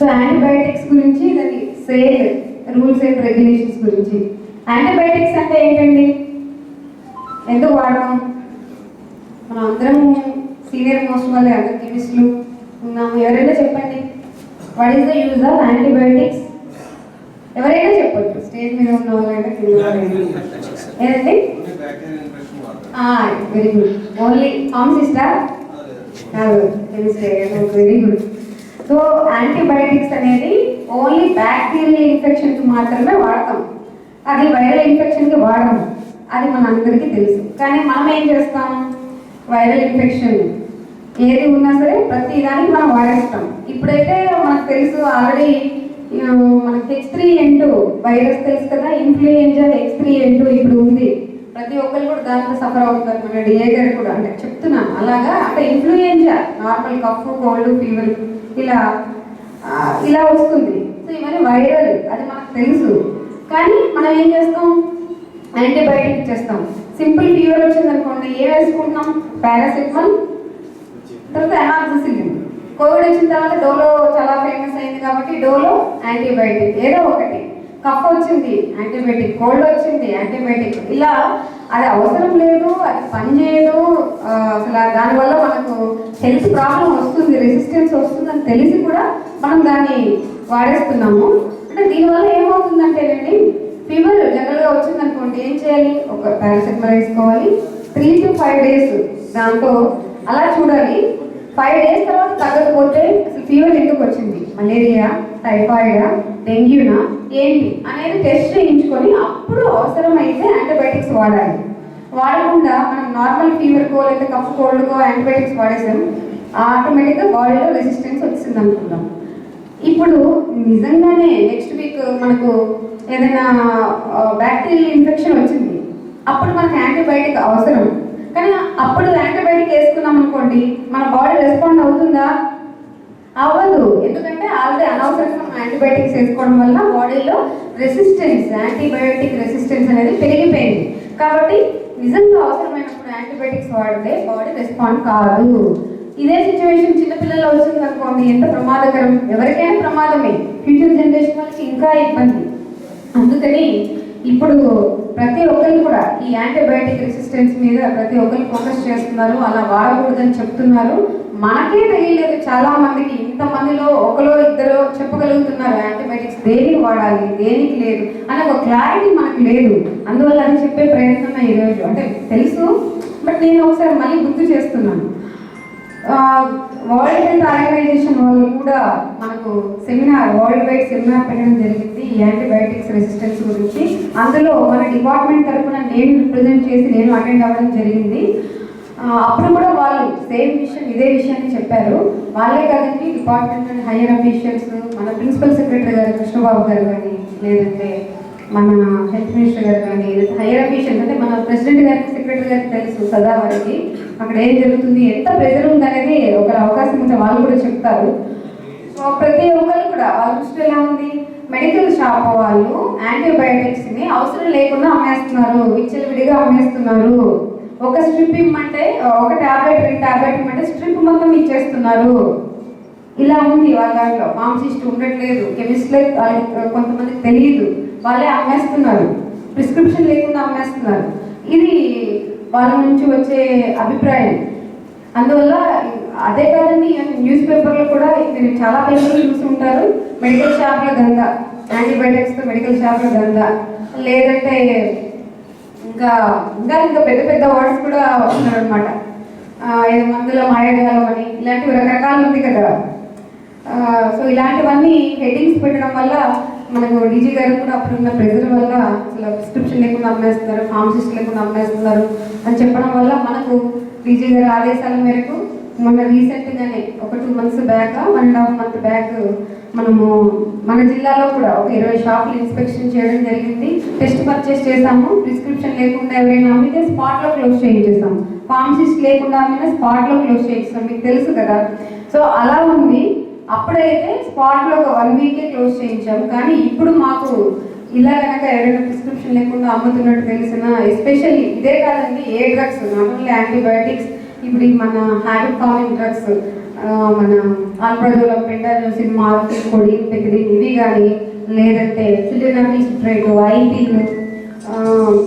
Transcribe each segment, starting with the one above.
So antibiotics గురించి దాని sale rules and regulations గురించి. యాంటీబయాటిక్స్ అంటే ఏంటండి? ఎందుకు వాడడం మనం అందరం సీనియర్ మోస్ట్ వాళ్ళే అందరు కెమిస్టులు ఉన్నాము. ఎవరైనా చెప్పండి. What is the use of antibiotics? ఎవరైనా చెప్పొచ్చు. స్టేజ్ మీద ఉన్న వాళ్ళైనా. ఏదండి? వెరీ గుడ్ ఓన్లీ కాదు వెరీ గుడ్ సో యాంటీబయాటిక్స్ అనేది ఓన్లీ బ్యాక్టీరియల్ ఇన్ఫెక్షన్కి మాత్రమే వాడతాం. అది వైరల్ ఇన్ఫెక్షన్కి వాడము. అది మన అందరికీ తెలుసు. కానీ మనం ఏం చేస్తాం? వైరల్ ఇన్ఫెక్షన్ ఏది ఉన్నా సరే ప్రతి దానికి మనం వాడేస్తాం. ఇప్పుడైతే మనకు తెలుసు ఆల్రెడీ మనకి H three N two virus తెలుసు కదా? Influenza H three N two ఇప్పుడు ఉంది. ప్రతి ఒక్కరు కూడా దాంతో సఫర్ అవుతారు మన డిఏ గారు కూడా. అంటే చెప్తున్నాను. అలాగా అంటే influenza normal cough cold fever ఇలా ఇలా వస్తుంది. సో ఇవన్నీ వైరల్ అది మనకు తెలుసు. కానీ మనం ఏం చేస్తాం? యాంటీబయాటిక్ ఇచ్చేస్తాం. సింపుల్ ఫీవర్ వచ్చింది అనుకోండి ఏ వేసుకుంటున్నాం? పారాసిటమాల్ తర్వాత అనాక్సిసిలిన్ కోవిడ్ వచ్చిన తర్వాత డోలో చాలా ఫేమస్ అయింది కాబట్టి డోలో యాంటీబయాటిక్ ఏదో ఒకటి. కఫ్ వచ్చింది యాంటీబయాటిక్ కోల్డ్ వచ్చింది యాంటీబయాటిక్. ఇలా అది అవసరం లేదు అది పని చేయదు. అసలు దానివల్ల మనకు హెల్త్ ప్రాబ్లం వస్తుంది రెసిస్టెన్స్ వస్తుందని తెలిసి కూడా మనం దాన్ని వాడేస్తున్నాము. అంటే దీనివల్ల ఏమవుతుందంటేనండి ఫీవర్ జనరల్గా వచ్చింది అనుకోండి ఏం చేయాలి? ఒక పారాసెటమాల్ వేసుకోవాలి త్రీ టు ఫైవ్ డేస్ దాంతో అలా చూడాలి. ఫైవ్ డేస్ తర్వాత తగ్గకపోతే అసలు ఫీవర్ ఎందుకు వచ్చింది? మలేరియా టైఫాయిడా? డెంగ్యూనా? ఏంటి? అనేది టెస్ట్ చేయించుకొని అప్పుడు అవసరమైతే యాంటీబయాటిక్స్ వాడాలి. వాడకుండా మనం నార్మల్ ఫీవర్కో లేదా కఫ్ కోల్డ్కో యాంటీబయాటిక్స్ వాడేసాం ఆటోమేటిక్గా బాడీలో రెసిస్టెన్స్ వచ్చింది అనుకుందాం ఇప్పుడు నిజంగానే నెక్స్ట్ వీక్ మనకు ఏదైనా బ్యాక్టీరియల్ ఇన్ఫెక్షన్ వచ్చింది. అప్పుడు మనకు యాంటీబయాటిక్ అవసరం. కానీ అప్పుడు యాంటీబయాటిక్ వేసుకున్నాం అనుకోండి మన బాడీ రెస్పాండ్ అవుతుందా? అవ్వదు. ఎందుకంటే ఆల్రెడీ అనవసరంగా యాంటీబయాటిక్స్ వేసుకోవడం వల్ల బాడీలో రెసిస్టెన్స్ యాంటీబయాటిక్ రెసిస్టెన్స్ అనేది పెరిగిపోయింది. కాబట్టి నిజంగా అవసరమైనప్పుడు యాంటీబయాటిక్స్ వాడితే బాడీ రెస్పాండ్ కాదు. ఇదే సిచ్యువేషన్ చిన్నపిల్లలు వచ్చింది అనుకోండి. ఎంత ప్రమాదకరం. ఎవరికైనా ప్రమాదమే. ఫ్యూచర్ జనరేషన్ వాళ్ళకి ఇంకా ఇబ్బంది. అందుకని ఇప్పుడు ప్రతి ఒక్కరు కూడా ఈ యాంటీబయాటిక్ రెసిస్టెన్స్ మీద ప్రతి ఒక్కరు ఫోకస్ చేస్తున్నారు. అలా వాడకూడదని చెప్తున్నారు. మనకే తెలియలేదు చాలా మందికి ఇంతమందిలో ఒకరో ఇద్దరు చెప్పగలుగుతున్నారు యాంటీబయాటిక్స్ దేనికి వాడాలి దేనికి లేదు అనే ఒక క్లారిటీ మనకు లేదు. అందువల్ల అది చెప్పే ప్రయత్నమే ఈరోజు. అంటే తెలుసు బట్ నేను ఒకసారి మళ్ళీ గుర్తు చేస్తున్నాను. వరల్డ్ హెల్త్ ఆర్గనైజేషన్ వాళ్ళు కూడా మనకు సెమినార్ వరల్డ్ వైడ్ సెమినార్ పెట్టడం జరిగింది ఈ యాంటీబయాటిక్స్ రెసిస్టెన్స్ గురించి. అందులో మన డిపార్ట్మెంట్ తరఫున నేను రిప్రజెంట్ చేసి నేను అటెండ్ అవ్వడం జరిగింది. అప్పుడు కూడా వాళ్ళు సేమ్ విషయం ఇదే విషయాన్ని చెప్పారు. వాళ్ళే కాదండి డిపార్ట్మెంట్ హైయర్ అఫీషియల్స్ మన ప్రిన్సిపల్ సెక్రటరీ గారు కృష్ణబాబు గారు కానీ లేదంటే మన హెల్త్ మినిస్టర్ గారు కానీ లేదంటే హైయర్ అఫీషియల్స్ అంటే మన ప్రెసిడెంట్ గారికి సెక్రటరీ గారికి తెలుసు సదా వారికి. అక్కడ ఏం జరుగుతుంది ఎంత ప్రెజర్ ఉందనేది ఒక అవకాశం ఉంటే వాళ్ళు కూడా చెప్తారు. సో ప్రతి ఒక్కరు కూడా వాళ్ళ దృష్టి ఎలా ఉంది? మెడికల్ షాప్ వాళ్ళు యాంటీబయాటిక్స్ని అవసరం లేకుండా అమ్మేస్తున్నారు విచ్చలవిడిగా అమ్మేస్తున్నారు. ఒక స్ట్రిప్ ఇమ్మంటే ఒక ట్యాబ్లెట్ రెండు ట్యాబ్లెట్ ఇమ్మంటే స్ట్రిప్ మొత్తం ఇచ్చేస్తున్నారు. ఇలా ఉంది వాళ్ళ దాంట్లో ఫార్మసిస్ట్ ఉండట్లేదు. కెమిస్ట్ కొంతమందికి తెలియదు వాళ్ళే అమ్మేస్తున్నారు. ప్రిస్క్రిప్షన్ లేకుండా అమ్మేస్తున్నారు. ఇది వాళ్ళ నుంచి వచ్చే అభిప్రాయం. అందువల్ల అదే కాదండి న్యూస్ పేపర్లో కూడా మీరు చాలా పేపర్లు చూసి ఉంటారు. మెడికల్ షాప్ల దందా. యాంటీబయాటిక్స్తో మెడికల్ షాప్ల దందా. లేదంటే ఇంకా ఇంకా ఇంకా పెద్ద పెద్ద వర్డ్స్ కూడా వస్తున్నారు అనమాట ఏదో మందుల మాయగాలం అని ఇలాంటివి రకరకాలు ఉంది కదా. సో ఇలాంటివన్నీ హెడ్డింగ్స్ పెట్టడం వల్ల మనకు డీజీ గారు కూడా అప్పుడున్న ప్రెజర్ వల్ల అసలు ప్రిస్క్రిప్షన్ లేకుండా అమ్మేస్తున్నారు ఫార్మసిస్ట్ లేకుండా అమ్మేస్తున్నారు అని చెప్పడం వల్ల మనకు డీజీ గారి ఆదేశాల మేరకు మొన్న రీసెంట్గానే ఒక two months back one and half month back మనము మన జిల్లాలో కూడా ఒక ఇరవై షాపులు ఇన్స్పెక్షన్ చేయడం జరిగింది. టెస్ట్ పర్చేస్ చేసాము ప్రిస్క్రిప్షన్ లేకుండా ఎవరైనా అమ్మితే స్పాట్లో క్లోజ్ చేయించేసాము ఫార్మసిస్ట్ లేకుండా అమ్మినా స్పాట్లో క్లోజ్ చేయిస్తాం మీకు తెలుసు కదా. సో అలా ఉంది. అప్పుడైతే స్పాట్లో ఒక వన్ వీకే క్లోజ్ చేయించాము. కానీ ఇప్పుడు మాకు ఇలా కనుక ఎవరైనా ప్రిస్క్రిప్షన్ లేకుండా అమ్ముతున్నట్టు తెలిసిన ఎస్పెషల్లీ ఇదే కాదండి ఏ డ్రగ్స్ నాట్ ఓన్లీ యాంటీబయాటిక్స్ ఇప్పుడు మన హ్యాబిట్ ఫార్మింగ్ డ్రగ్స్ మన ఆల్ప్రజోలం పెండాజోసిన్ మార్ఫిన్ కొడిన్ పెక్రిన్ ఇవి కానీ లేదంటే సిలినఫిల్ సిట్రేట్ ఐపీలు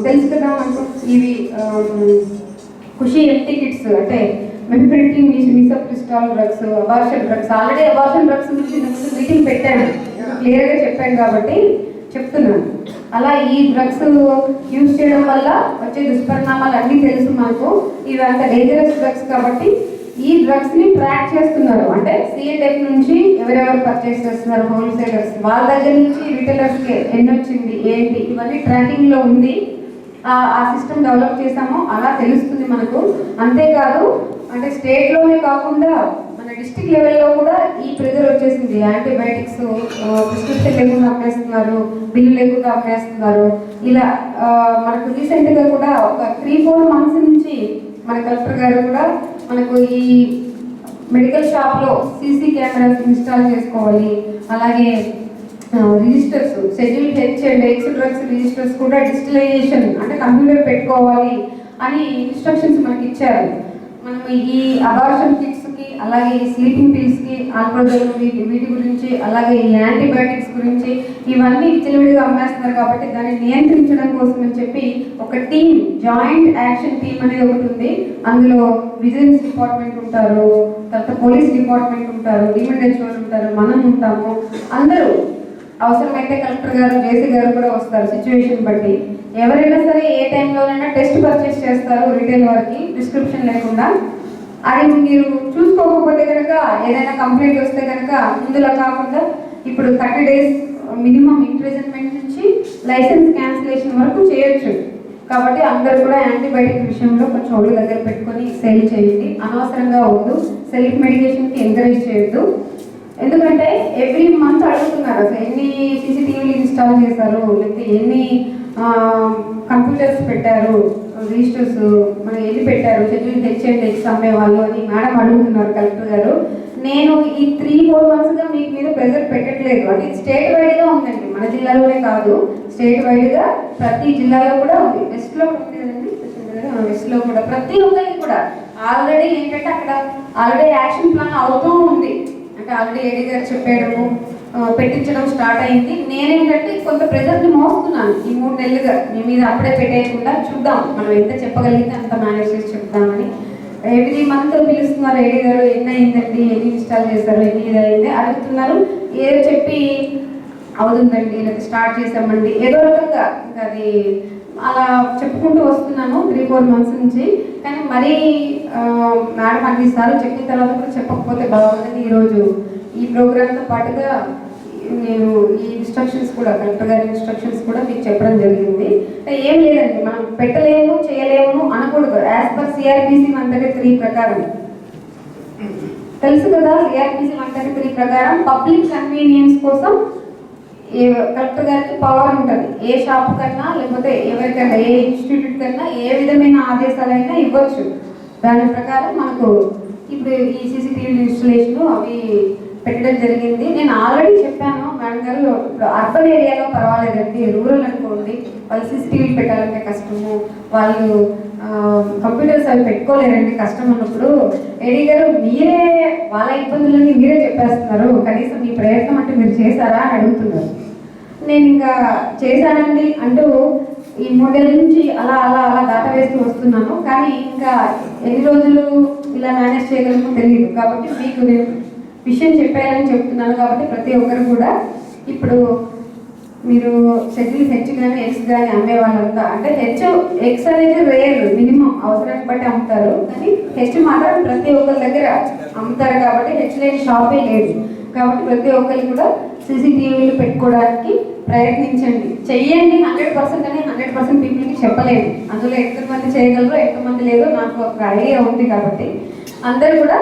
తెలుసు కదా మనకు ఇవి ఖుషి ఎంటీ కిట్స్ అంటే mifepristone misoprostol drugs abortion drugs already abortion drugs గురించి ఇంతకుముందు మీటింగ్ పెట్టాను. క్లియర్గా చెప్పాను కాబట్టి చెప్తున్నాను. అలా ఈ డ్రగ్స్ యూజ్ చేయడం వల్ల వచ్చే దుష్పరిణామాలు అన్నీ తెలుసు మనకు ఇవి అంత డేంజరస్ డ్రగ్స్ కాబట్టి ఈ డ్రగ్స్ని ట్రాక్ చేస్తున్నారు. అంటే సిఎటెక్ నుంచి ఎవరెవరు పర్చేస్ చేస్తున్నారు? హోల్సేలర్స్ వాళ్ళ దగ్గర నుంచి రిటైలర్స్కి ఎన్ని వచ్చింది? ఏంటి? ఇవన్నీ ట్రాకింగ్లో ఉంది. ఆ ఆ సిస్టమ్ డెవలప్ చేసామో అలా తెలుస్తుంది మనకు. అంతేకాదు అంటే స్టేట్లోనే కాకుండా మన డిస్ట్రిక్ట్ లెవెల్లో కూడా ఈ ప్రెజర్ వచ్చేసింది. యాంటీబయాటిక్స్ ప్రిస్క్రిప్షన్ లేకుండా అమ్మేస్తున్నారు బిల్లు లేకుండా అమ్మేస్తున్నారు. ఇలా మనకు రీసెంట్గా కూడా ఒక త్రీ ఫోర్ మంత్స్ నుంచి మన కలెక్టర్ గారు కూడా మనకు ఈ మెడికల్ షాప్లో సీసీ కెమెరాస్ ఇన్స్టాల్ చేసుకోవాలి. అలాగే registers schedule H and X drugs registers కూడా డిజిటలైజేషన్ అంటే కంప్యూటర్ పెట్టుకోవాలి అని ఇన్స్ట్రక్షన్స్ మనకి ఇచ్చారు మనం ఈ అబార్షన్ అలాగే ఈ స్లీపింగ్ పిల్స్కి కి వీటి గురించి అలాగే ఈ యాంటీబయాటిక్స్ గురించి ఇవన్నీ విచ్చలవిడిగా అమ్మేస్తున్నారు కాబట్టి దాన్ని నియంత్రించడం కోసం అని చెప్పి ఒక టీం జాయింట్ యాక్షన్ టీమ్ అనేది ఒకటి ఉంది. అందులో విజిలెన్స్ డిపార్ట్మెంట్ ఉంటారు తర్వాత పోలీస్ డిపార్ట్మెంట్ ఉంటారు డిమెండెన్షియల్ ఉంటారు మనం ఉంటాము. అందరూ అవసరమైతే కలెక్టర్ గారు జేసీ గారు కూడా వస్తారు సిచ్యువేషన్ బట్టి. ఎవరైనా సరే ఏ టైంలోనైనా టెస్ట్ పర్చేస్ చేస్తారు రిటైల్ వారికి ప్రిస్క్రిప్షన్ లేకుండా. అది మీరు చూసుకోకపోతే కనుక ఏదైనా కంప్లైంట్ వస్తే కనుక ముందులా కాకుండా ఇప్పుడు థర్టీ డేస్ మినిమం ఇంప్రిజన్మెంట్ నుంచి లైసెన్స్ క్యాన్సిలేషన్ వరకు చేయొచ్చు. కాబట్టి అందరూ కూడా యాంటీబయాటిక్ విషయంలో కొంచెం ఒళ్ళు దగ్గర పెట్టుకొని సేల్ చేయండి. అనవసరంగా వద్దు. సెల్ఫ్ మెడికేషన్కి ఎంకరేజ్ చేయొద్దు. ఎందుకంటే ఎవ్రీ మంత్ అడుగుతున్నారు. అసలు ఎన్ని సీసీటీవీలు ఇన్స్టాల్ చేశారు? లేకపోతే ఎన్ని కంప్యూటర్స్ పెట్టారు? రిజిస్టర్స్ మనం ఎన్ని పెట్టారు. షెడ్యూల్ హెచ్ అండ్ హెచ్ అమ్మే వాళ్ళు అని మేడం అడుగుతున్నారు కలెక్టర్ గారు. నేను ఈ త్రీ ఫోర్ మంత్స్గా మీకు మీద ప్రెజర్ పెట్టట్లేదు. అంటే స్టేట్ వైడ్గా ఉందండి. మన జిల్లాలోనే కాదు. స్టేట్ వైడ్గా ప్రతి జిల్లాలో కూడా ఉంది. వెస్ట్లో కూడా ఉంది కదండి? వెస్ట్లో కూడా. ప్రతి ఒక్కరికి కూడా. ఆల్రెడీ ఏంటంటే అక్కడ ఆల్రెడీ యాక్షన్ ప్లాన్ అవుతూ ఉంది. అంటే ఆల్రెడీ ఏడీ గారు చెప్పేయడము పెట్టించడం స్టార్ట్ అయింది. నేనేంటంటే కొంత ప్రెజర్ని మోస్తున్నాను. ఈ మూడు నెలలుగా మీ మీద అప్పుడే పెట్టేయకుండా చూద్దాం. మనం ఎంత చెప్పగలిగితే అంత మేనేజ్ చేసి చెప్దామని. ఎవ్రీ మంత్ పిలుస్తున్నారు? ఏడి గారు ఎన్ని అయిందండి? ఎన్ని ఇన్స్టాల్ చేశారు? ఎన్ని ఇది అయింది? అడుగుతున్నారు. ఏదో చెప్పి అవుతుందండి లేదా స్టార్ట్ చేసామండి ఏదో రకంగా అది అలా చెప్పుకుంటూ వస్తున్నాను త్రీ ఫోర్ మంత్స్ నుంచి. కానీ మరీ ఆ, మేడం అన్నిసార్లు చెప్పిన తర్వాత కూడా చెప్పకపోతే బాగుందని ఈరోజు ఈ ప్రోగ్రామ్తో పాటుగా నేను ఈ ఇన్స్ట్రక్షన్స్ కూడా కలెక్టర్ గారి ఇన్స్ట్రక్షన్స్ కూడా మీకు చెప్పడం జరిగింది. ఏం లేదండి మనం పెట్టలేము చేయలేము అనకూడదు. As per CrPC one thirty three ప్రకారం. తెలుసు కదా సిఆర్పిసి వన్ థర్టీ త్రీ ప్రకారం. పబ్లిక్ కన్వీనియన్స్ కోసం ఏ కలెక్టర్ గారికి పవర్ ఉంటుంది. ఏ షాప్ కన్నా లేకపోతే ఎవరికైనా ఏ ఇన్స్టిట్యూట్ కన్నా ఏ విధమైన ఆదేశాలైనా ఇవ్వచ్చు. దాని ప్రకారం మనకు ఇప్పుడు ఈ సీసీటీవీ ఇన్స్టలేషన్ అవి పెట్టడం జరిగింది. నేను ఆల్రెడీ చెప్పాను మేడం గారు ఇప్పుడు అర్బన్ ఏరియాలో పర్వాలేదండి రూరల్ అనుకోండి వాళ్ళు సీసీటీవీ పెట్టాలంటే కష్టము వాళ్ళు కంప్యూటర్స్ అవి పెట్టుకోలేరండి కష్టం అన్నప్పుడు. ఏడీ గారు మీరే వాళ్ళ ఇబ్బందులన్నీ మీరే చెప్పేస్తున్నారు. కనీసం మీ ప్రయత్నం అంటే మీరు చేశారా అని అడుగుతున్నారు. నేను ఇంకా చేశానండి అంటూ ఈ మూడేళ్ళ నుంచి అలా అలా అలా దాట వేస్తూ వస్తున్నాను. కానీ ఇంకా ఎన్ని రోజులు ఇలా మేనేజ్ చేయగలమో తెలియదు కాబట్టి మీకు నేను విషయం చెప్పాలని చెప్తున్నాను కాబట్టి ప్రతి ఒక్కరు కూడా ఇప్పుడు మీరు సెటిల్ హెచ్ కానీ ఎక్స్ కానీ అమ్మే వాళ్ళంతా అంటే హెచ్ ఎక్స్ అనేది రేర్ మినిమం అవసరాన్ని బట్టి అమ్ముతారు. కానీ హెచ్ మాత్రం ప్రతి ఒక్కరి దగ్గర అమ్ముతారు కాబట్టి హెచ్ లేని షాపే లేదు. కాబట్టి ప్రతి ఒక్కరు కూడా సీసీటీవీలు పెట్టుకోవడానికి ప్రయత్నించండి. చెయ్యండి హండ్రెడ్ పర్సెంట్ అని హండ్రెడ్ పర్సెంట్ పీపుల్కి చెప్పలేము. అందులో ఎంతమంది చేయగలరో ఎంతమంది లేదో నాకు ఒక ఐడియా ఉంది కాబట్టి అందరూ కూడా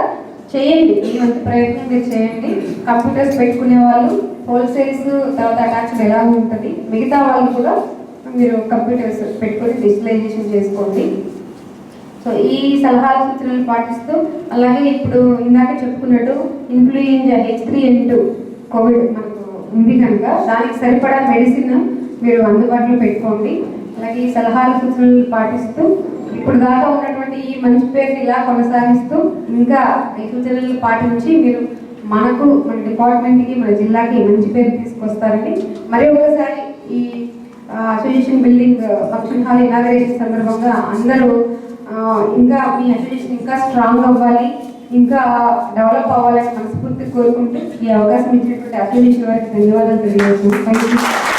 చేయండి. ఇటువంటి ప్రయత్నం మీరు చేయండి. కంప్యూటర్స్ పెట్టుకునే వాళ్ళు హోల్సేల్స్ తర్వాత అటాచ్డ్ ఎలా ఉంటుంది మిగతా వాళ్ళు కూడా మీరు కంప్యూటర్స్ పెట్టుకొని డిజిటలైజేషన్ చేసుకోండి. సో ఈ సలహాలు సూచనలు పాటిస్తూ అలాగే ఇప్పుడు ఇందాక చెప్పుకున్నట్టు influenza H three N two COVID మనకు ఉంది కనుక దానికి సరిపడా మెడిసిన్ మీరు అందుబాటులో పెట్టుకోండి. అలాగే ఈ సలహాలు సూచనలు పాటిస్తూ ఇప్పుడు దాకా ఉన్నటువంటి ఈ మంచి పేరుని ఇలా కొనసాగిస్తూ ఇంకా ఈ సూచనలు పాటించి మీరు మనకు మన డిపార్ట్మెంట్కి మన జిల్లాకి మంచి పేరు తీసుకొస్తారని మరి ఒకసారి ఈ association building function hall inauguration సందర్భంగా అందరూ ఇంకా మీ అసోసియేషన్ ఇంకా స్ట్రాంగ్ అవ్వాలి ఇంకా డెవలప్ అవ్వాలని మనస్ఫూర్తి కోరుకుంటూ ఈ అవకాశం ఇచ్చినటువంటి అసోసియేషన్ వారికి ధన్యవాదాలు తెలియజేస్తున్నాను. Thank you